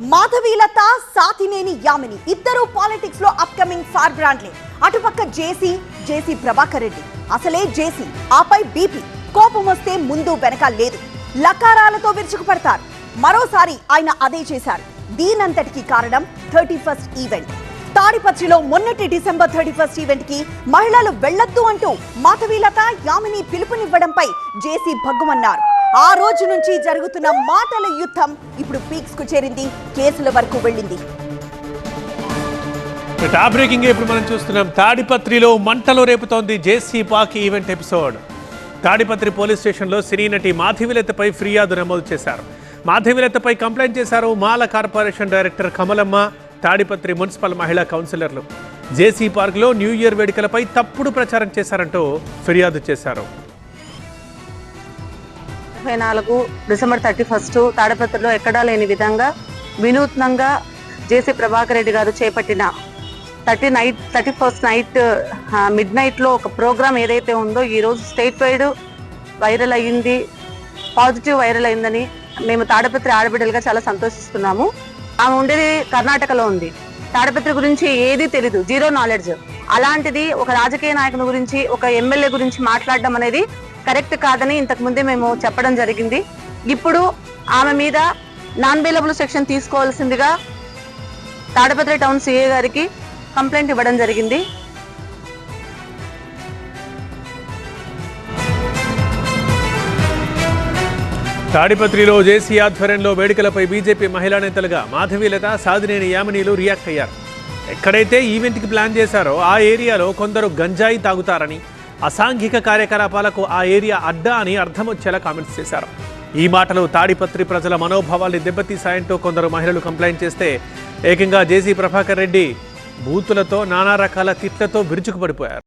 మాధవీలత సాతినేని యామిని ఇద్దరు పాలిటిక్స్లో upcoming far బ్రాండ్లే అటుపక్క జేసీ జేసీ ప్రభాకర్ రెడ్డి. అసలే జేసీ ఆపై బీపీ. కోపం వస్తే ముందు వెనక లేదు. లకారాలతో విరుచుకుపడతారు. మరోసారి ఆయన అదే చేశారు. దీనంతటికి కారణం థర్టీ ఫస్ట్ ఈవెంట్ తాడిపత్రిలో మొన్నటి డిసెంబర్ థర్టీ ఫస్ట్ ఈవెంట్కి మహిళలు వెళ్ళొద్దు అంటూ మాధవీలత యామిని పిలుపునివ్వడంపై జేసీ భగ్గుమన్నారు. ఆ రోజు నుంచి జరుగుతున్న మాటల యుద్ధం ఇప్పుడు పీక్స్కు చేరింది కేసుల వరకు వెళ్ళింది. టాప్ బ్రేకింగ్ ఇప్పుడు మనం చూస్తున్నాం. తాడిపత్రిలో మంటలు రేపుతోంది జేసీ park event episode. Tadipatri police స్టేషన్లో సినీ నటి మాధవిలతపై ఫిర్యాదు నమోదు చేశారు. మాధవిలతపై కంప్లైంట్ చేశారు Mala corporation director Kamalamma Tadipatri municipal మహిళా కౌన్సిలర్లు. జేసీ పార్క్లో న్యూ ఇయర్ వేడుకలపై తప్పుడు ప్రచారం చేశారంటూ ఫిర్యాదు చేశారు. ముప్పై నాలుగు డిసెంబర్ థర్టీ ఫస్ట్ తాడపత్రిలో ఎక్కడా లేని విధంగా వినూత్నంగా జేసీ ప్రభాకర్ రెడ్డి గారు చేపట్టిన thirty night thirty first night mid నైట్లో ఒక ప్రోగ్రామ్ ఏదైతే ఉందో ఈ రోజు స్టేట్ వైడ్ వైరల్ అయ్యింది పాజిటివ్ వైరల్ అయిందని మేము తాడపత్రి ఆడబిడ్డలుగా చాలా సంతోషిస్తున్నాము. ఆమె ఉండేది కర్ణాటకలో ఉంది. తాడపత్రి గురించి ఏది తెలీదు జీరో నాలెడ్జ్. అలాంటిది ఒక రాజకీయ నాయకుని గురించి ఒక ఎమ్మెల్యే గురించి మాట్లాడడం అనేది కరెక్ట్ కాదని ఇంతకు ముందే మేము చెప్పడం జరిగింది. ఇప్పుడు ఆమె మీద నాన్ బెయిలబుల్ సెక్షన్ తీసుకోవాల్సిందిగా తాడపత్రి టౌన్ సిఏ గారికి కంప్లైంట్ ఇవ్వడం జరిగింది. తాడిపత్రిలో జేసీ ఆధ్వర్యంలో వేడుకలపై బీజేపీ మహిళా నేతలుగా మాధవీలత సాధినేని యామినీలు రియాక్ట్ అయ్యారు. ఎక్కడైతే ఈవెంట్కి ప్లాన్ చేశారో ఆ ఏరియాలో కొందరు గంజాయి తాగుతారని అసాంఘిక కార్యకలాపాలకు ఆ ఏరియా అడ్డా అని అర్థం వచ్చేలా కామెంట్స్ చేశారు. ఈ మాటలు తాడిపత్రి ప్రజల మనోభావాల్ని దెబ్బతీశాయంటూ కొందరు మహిళలు కంప్లైంట్ చేస్తే ఏకంగా జేసీ ప్రభాకర్ రెడ్డి బూతులతో నానా రకాల తిట్లతో విరుచుకుపడిపోయారు.